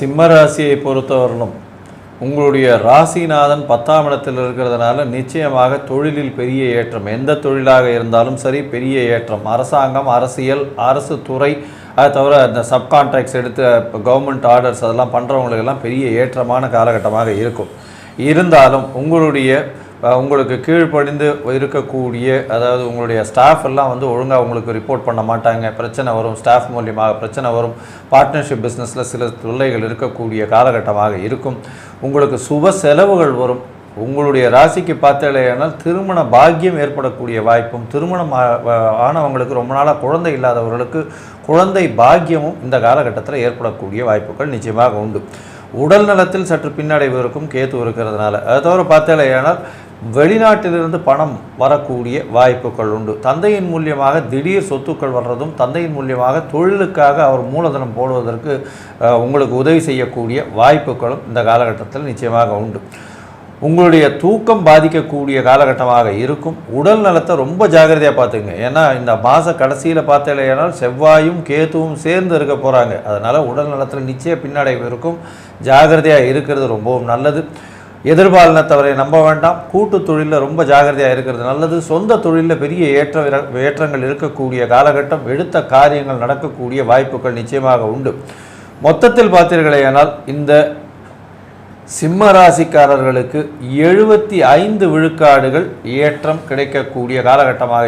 சிம்ம ராசியை பொறுத்தவரையிலும் உங்களுடைய ராசிநாதன் பத்தாம் இடத்தில் இருக்கிறதுனால நிச்சயமாக தொழிலில் பெரிய ஏற்றம். எந்த தொழிலாக இருந்தாலும் சரி பெரிய ஏற்றம். அரசாங்கம் அரசியல் அரசு துறை அதை தவிர இந்த சப்கான்ட்ராக்ட்ஸ் எடுத்து இப்போ கவர்மெண்ட் ஆர்டர்ஸ் அதெல்லாம் பண்ணுறவங்களுக்கெல்லாம் பெரிய ஏற்றமான காலகட்டமாக இருக்கும். இருந்தாலும் உங்களுடைய உங்களுக்கு கீழ்ப்படிந்து இருக்கக்கூடிய அதாவது உங்களுடைய ஸ்டாஃப் எல்லாம் வந்து ஒழுங்காக உங்களுக்கு ரிப்போர்ட் பண்ண மாட்டாங்க. பிரச்சனை வரும் ஸ்டாஃப் மூலியமாக பிரச்சனை வரும். பார்ட்னர்ஷிப் பிஸ்னஸில் சில தொல்லைகள் இருக்கக்கூடிய காலகட்டமாக இருக்கும். உங்களுக்கு சுப செலவுகள் வரும். உங்களுடைய ராசிக்கு பார்த்தலையானால் திருமண பாக்கியம் ஏற்படக்கூடிய வாய்ப்பும் திருமணம் ஆ- ஆனவங்களுக்கு ரொம்ப நாளாக குழந்தை இல்லாதவர்களுக்கு குழந்தை பாக்கியமும் இந்த காலகட்டத்தில் ஏற்படக்கூடிய வாய்ப்புகள் நிச்சயமாக உண்டு. உடல் நலத்தில் சற்று பின்னடைவு இருக்கும் கேத்து இருக்கிறதுனால. அதை தவிர பார்த்தாலேயானால் வெளிநாட்டிலிருந்து பணம் வரக்கூடிய வாய்ப்புகள் உண்டு. தந்தையின் மூலியமாக திடீர் சொத்துக்கள் வர்றதும் தந்தையின் மூலியமாக தொழிலுக்காக அவர் மூலதனம் போடுவதற்கு உங்களுக்கு உதவி செய்யக்கூடிய வாய்ப்புகளும் இந்த காலகட்டத்தில் நிச்சயமாக உண்டு. உங்களுடைய தூக்கம் பாதிக்கக்கூடிய காலகட்டமாக இருக்கும். உடல் நலத்தை ரொம்ப ஜாக்கிரதையாக பார்த்துங்க ஏன்னா இந்த மாத கடைசியில் பார்த்தலையானால் செவ்வாயும் கேத்துவும் சேர்ந்து இருக்க போகிறாங்க அதனால் உடல் நலத்தில் நிச்சய பின்னடைவு இருக்கும். ஜாக்கிரதையாக இருக்கிறது ரொம்பவும் நல்லது. எதிர்பாலினத்தவரை நம்ப வேண்டாம். கூட்டு தொழிலில் ரொம்ப ஜாக்கிரதையாக இருக்கிறது நல்லது. சொந்த தொழிலில் பெரிய ஏற்ற ஏற்றங்கள் இருக்கக்கூடிய காலகட்டம் எடுத்த காரியங்கள் நடக்கக்கூடிய வாய்ப்புகள் நிச்சயமாக உண்டு. மொத்தத்தில் பார்த்தீர்களேயானால் இந்த சிம்ம ராசிக்காரர்களுக்கு எழுபத்தி ஐந்து விழுக்காடுகள் ஏற்றம் கிடைக்கக்கூடிய காலகட்டமாக